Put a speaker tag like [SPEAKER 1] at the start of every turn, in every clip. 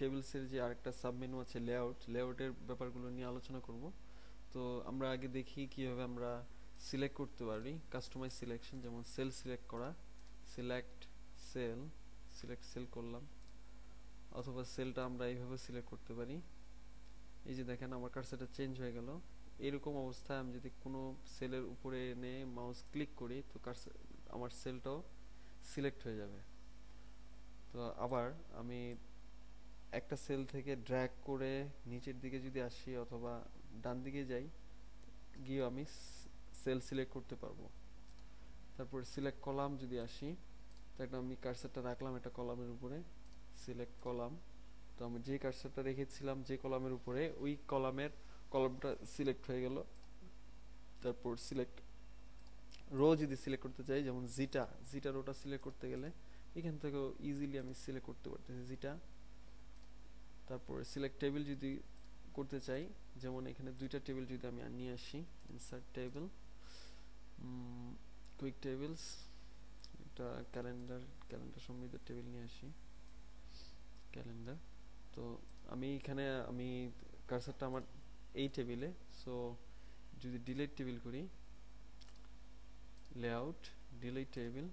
[SPEAKER 1] টেবিলসের যে আরেকটা সাবমেনু আছে লেআউট লেআউটের ব্যাপারগুলো নিয়ে আলোচনা করব। তো আমরা আগে দেখি কীভাবে আমরা সিলেক্ট করতে পারি কাস্টমাইজ সিলেকশন যেমন সেল সিলেক্ট করা সিলেক্ট সেল সিলেক্ট সেল করলাম, অথবা সেলটা আমরা এইভাবে সিলেক্ট করতে পারি। এই যে দেখেন আমার কার্সারটা চেঞ্জ হয়ে গেল। এরকম অবস্থায় আমি যদি কোনো সেলের উপরে এনে মাউস ক্লিক করি, তো কার্সার আমার সেলটাও সিলেক্ট হয়ে যাবে। তো আবার আমি একটা সেল থেকে ড্র্যাগ করে নিচের দিকে যদি আসি অথবা ডান দিকে যাই গিয়ে আমি সেল সিলেক্ট করতে পারব। তারপর সিলেক্ট কলাম যদি আসি একটা আমি কার্সারটা রাখলাম একটা কলামের উপরে, সিলেক্ট কলাম। তো আমি যে কার্সারটা রেখেছিলাম যে কলামের উপরে, ওই কলামের কলামটা সিলেক্ট হয়ে গেল। তারপর সিলেক্ট রো যদি সিলেক্ট করতে চাই, যেমন জিটা জিটা রোটা সিলেক্ট করতে গেলে এখান থেকেও ইজিলি আমি সিলেক্ট করতে পারতেছি। জিটা তারপর সিলেক্ট টেবিল যদি করতে চাই, যেমন এখানে দুইটা টেবিল যদি আমি নিয়ে আসি ইনসার্ট টেবিল কুইক টেবিলস এটা ক্যালেন্ডার ক্যালেন্ডার সমৃদ্ধ টেবিল নিয়ে আসি ক্যালেন্ডার তো আমি এখানে, আমি কার্সারটা আমার এই টেবিলে সো যদি ডিলেট টেবিল করি layout delete table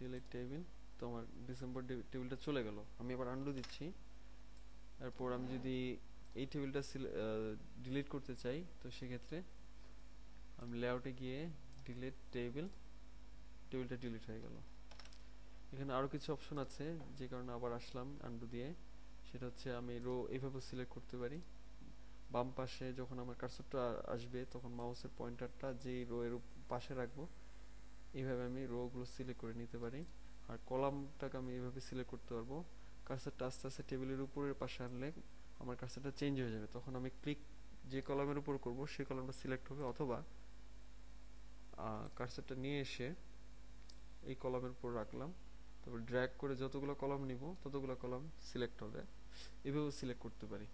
[SPEAKER 1] delete table তো আমার ডিসেম্বর টেবিলটা চলে গেল। আমি আবার আন্ডু দিচ্ছি। তারপর আমি যদি এই টেবিলটা ডিলিট করতে চাই, তো সেক্ষেত্রে আমি লেআউটে গিয়ে ডিলিট টেবিল টেবিলটা ডিলিট হয়ে গেল। এখানে আরও কিছু অপশন আছে, যে কারণে আবার আসলাম আন্ডু দিয়ে। সেটা হচ্ছে আমি রো এইভাবে সিলেক্ট করতে পারি। বাম পাশে যখন আমার কার্সরটা আসবে, তখন মাউসের পয়েন্টারটা যেই রো এর পাশে রাখব এইভাবে আমি রোগুলো সিলেক্ট করে নিতে পারি। আর কলামটাকে আমি এইভাবে সিলেক্ট করতে পারব। কার্সারটা আস্তে আস্তে টেবিলের উপরের পাশে আনলে আমার কার্সারটা চেঞ্জ হয়ে যাবে। তখন আমি ক্লিক যে কলামের উপর করব সেই কলামটা সিলেক্ট হবে অথবা কার্সারটা নিয়ে এসে এই কলামের উপর রাখলাম। তারপর ড্র্যাগ করে যতগুলো কলাম নিব, ততগুলো কলাম সিলেক্ট হবে। এভাবেও সিলেক্ট করতে পারি।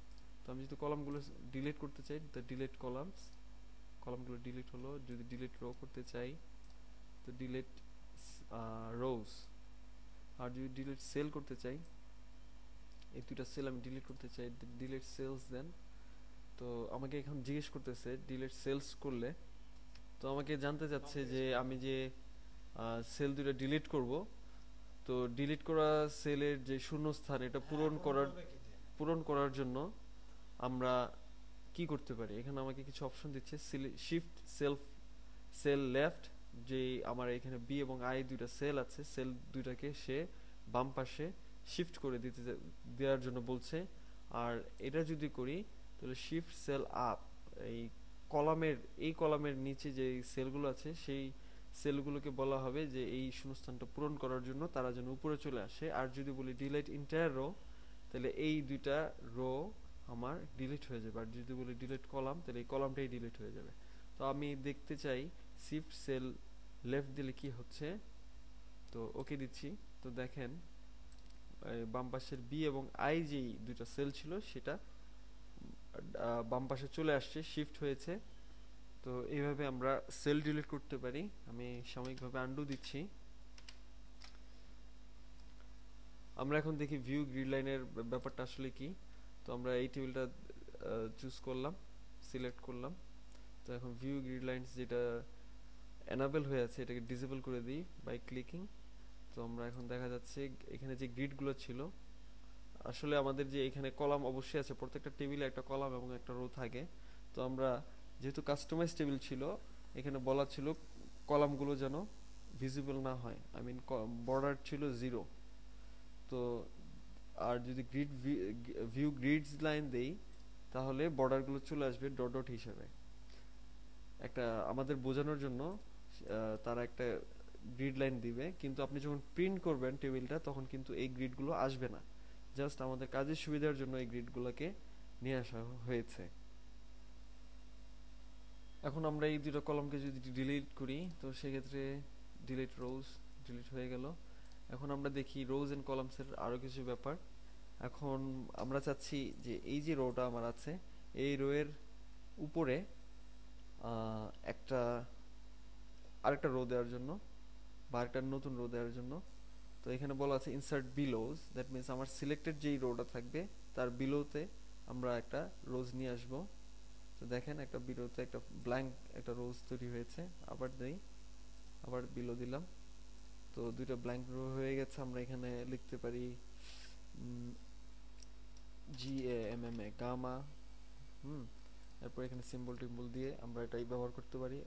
[SPEAKER 1] তো আমি যদি কলামগুলো ডিলিট করতে চাই, তো ডিলিট কলামস কলামগুলো ডিলিট হলো। যদি ডিলিট রো করতে চাই, তো ডিলিট রোজ আর যদি ডিলিট সেল করতে চাই এই দুইটা সেল আমি ডিলিট করতে চাই ডিলিট সেলস দেন তো আমাকে এখন জিজ্ঞেস করতেছে ডিলিট সেলস করলে। তো আমাকে জানতে চাচ্ছে যে আমি যে সেল দুটো ডিলিট করব তো ডিলিট করা সেলের যে শূন্যস্থান এটা পূরণ করার পূরণ করার জন্য আমরা কি করতে পারি? এখানে আমাকে কিছু অপশন দিচ্ছে শিফট সেলফ সেল লেফট যে আমার এখানে বি এবং আই দুইটা সেল আছে সেল দুইটাকে সে বাম পাশে শিফট করে দিতে দেওয়ার জন্য বলছে। আর এটা যদি করি, তাহলে শিফট সেল আপ এই কলামের এই কলামের নিচে যে সেলগুলো আছে, সেই সেলগুলোকে বলা হবে যে এই শূন্যস্থানটা পূরণ করার জন্য তারা যেন উপরে চলে আসে। আর যদি বলি ডিলাইট ইন্টায়ার রো তাহলে এই দুইটা রো আমার ডিলিট হয়ে যাবে। আর যদি বলি ডিলিট কলাম তাহলে এই কলামটাই ডিলিট হয়ে যাবে। তো আমি দেখতে চাই শিফট সেল লেফট দিলে কি হচ্ছে। তো ওকে দিচ্ছি। তো দেখেন বাম পাশের বি এবং আই যেই দুইটা সেল ছিল, সেটা বাম পাশে চলে আসছে শিফট হয়েছে। তো এইভাবে আমরা সেল ডিলিট করতে পারি। আমি সাময়িকভাবে আন্ডু দিচ্ছি। আমরা এখন দেখি ভিউ গ্রিড লাইনের ব্যাপারটা আসলে কি। তো আমরা এই টেবিলটা চুজ করলাম সিলেক্ট করলাম। তো এখন ভিউ গ্রিড লাইনস যেটা এনাবেল হয়ে আছে, এটাকে ডিসেবল করে দিই বাই ক্লিকিং তো আমরা এখন দেখা যাচ্ছে এখানে যে গ্রিডগুলো ছিল, আসলে আমাদের যে এখানে কলাম অবশ্যই আছে। প্রত্যেকটা টেবিলে একটা কলাম এবং একটা রো থাকে। তো আমরা যেহেতু কাস্টমাইজ টেবিল ছিল, এখানে বলা ছিল কলামগুলো যেন ভিজিবল না হয়। আই মিন বর্ডার ছিল জিরো তো আর যদি গ্রিড ভিউ গ্রিডস লাইন দেই, তাহলে বর্ডারগুলো চলে আসবে ডট ডট হিসাবে। একটা আমাদের বোঝানোর জন্য তারা একটা গ্রিড লাইন দিবে, কিন্তু আপনি যখন প্রিন্ট করবেন টেবিলটা তখন কিন্তু এই গ্রিডগুলো আসবে না। জাস্ট আমাদের কাজের সুবিধার জন্য এই গ্রিডগুলোকে নিয়ে আসা হয়েছে। এখন আমরা এই দুটো কলমকে যদি ডিলিট করি, তো সেক্ষেত্রে ডিলিট রোজ ডিলিট হয়ে গেল। এখন আমরা দেখি রোজ এন্ড কলামসের আরও কিছু ব্যাপার। এখন আমরা চাচ্ছি যে এই যে রোটা আমার আছে, এই রোয়ের উপরে একটা আরেকটা রো দেওয়ার জন্য বা একটা নতুন রো দেওয়ার জন্য। তো এখানে বলা আছে ইনসার্ট বিলোজ দ্যাট মিন্স আমার সিলেক্টেড যেই রোটা থাকবে, তার বিলোতে আমরা একটা রোজ নিয়ে আসব। তো দেখেন একটা বিলোতে একটা ব্ল্যাঙ্ক একটা রোজ তৈরি হয়েছে, আবার দেই, আবার বিলো দিলাম। তো দুইটা ব্ল্যাঙ্ক রো হয়ে গেছে, আমরা এখানে লিখতে পারি G A M M A gamma হুম, এরপর এখানে সিম্বল টিম্বল দিয়ে আমরা এটাই ব্যবহার করতে পারি।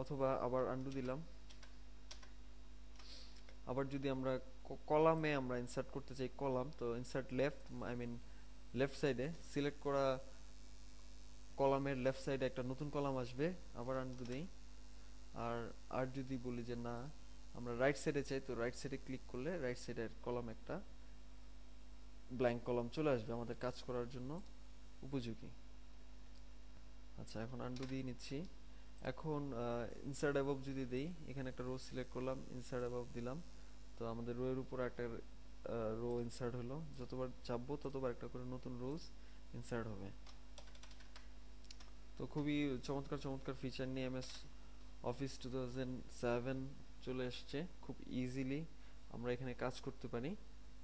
[SPEAKER 1] অথবা আবার আন্ডু দিলাম। আবার যদি আমরা কলামে আমরা ইনসার্ট করতে চাই কলাম, তো insert left I mean left সাইডে সিলেক্ট করা কলামের লেফট সাইডে একটা নতুন কলাম আসবে, আবার আন্ডু দেই। আর আর যদি বলি যে না, আমরা রাইট সাইডে চাই, তো রাইট সাইডে ক্লিক করলে রাইট সাইডের কলাম একটা ব্ল্যাঙ্ক কলাম চলে আসবে আমাদের কাজ করার জন্য উপযোগী। আচ্ছা এখন আন্ডু দিয়ে নিচ্ছি। এখন ইনসার্ট অ্যাবভ যদি দেই, এখানে একটা রো সিলেক্ট করলাম ইনসার্ট অ্যাবভ দিলাম। তো আমাদের রো এর উপর একটা রো ইনসার্ট হলো। যতবার চাপবো, ততবার একটা করে নতুন রোজ ইনসার্ট হবে। তো খুবই চমৎকার চমৎকার ফিচার নিয়ে এম এস অফিস টু চলে এসছে। খুব ইজিলি আমরা এখানে কাজ করতে পারি।